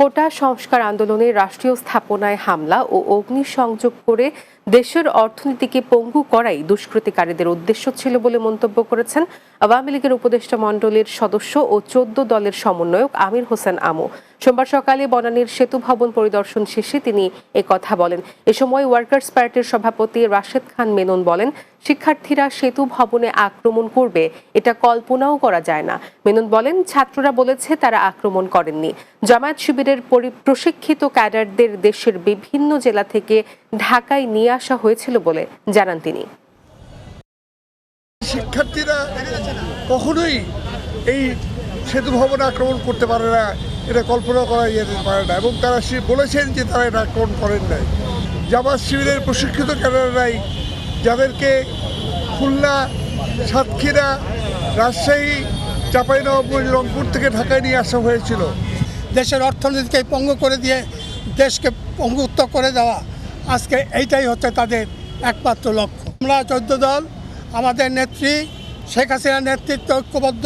কোটা সংস্কার আন্দোলনে রাষ্ট্রীয় স্থাপনায় হামলা ও অগ্নিসংযোগ করে দেশের অর্থনীতিকে পঙ্গু করাই দুষ্কৃতিকারীদের উদ্দেশ্য ছিল বলে মন্তব্য করেছেন আওয়ামী লীগের উপদেষ্টা মণ্ডলীর সদস্য ও চোদ্দ দলের সমন্বয়ক আমির হোসেন আমু। সোমবার সকালে বনানীর সেতু ভবন পরিদর্শন শেষে তিনি কথা বলেন। এ সময় ওয়ার্কার্স পার্টির সভাপতি রাশেদ খান মেনন বলেন, শিক্ষার্থীরা সেতু ভবনে আক্রমণ করবে, এটা কল্পনাও করা যায় না। মেনন বলেন, ছাত্ররা বলেছে তারা আক্রমণ করেননি। জামায়াত শিবিরের পরি- প্রশিক্ষিত ক্যাডারদের দেশের বিভিন্ন জেলা থেকে ঢাকায় নিয়ে আসা হয়েছিল বলে জানান তিনি। শিক্ষার্থীরা কখনোই এই সেতু ভবনে আক্রমণ করতে পারে না। এটা কল্পনা করা যেতে পারে না। এবং তারা সে বলেছেন যে তারা এটা আক্রমণ করেন নাই। জামাত শিবিরের প্রশিক্ষিত ক্যাডাররাই যাদেরকে খুলনা, সাতক্ষীরা, রাজশাহী, চাঁপাইনবাবগঞ্জ, রংপুর থেকে ঢাকায় নিয়ে আসা হয়েছিল। দেশের অর্থনীতিকে পঙ্গু করে দিয়ে দেশকে পঙ্গুত্ব করে দেওয়া আজকে এইটাই হচ্ছে তাদের একমাত্র লক্ষ্য। আমরা চোদ্দ দল, আমাদের নেত্রী শেখ হাসিনার নেতৃত্বে ঐক্যবদ্ধ।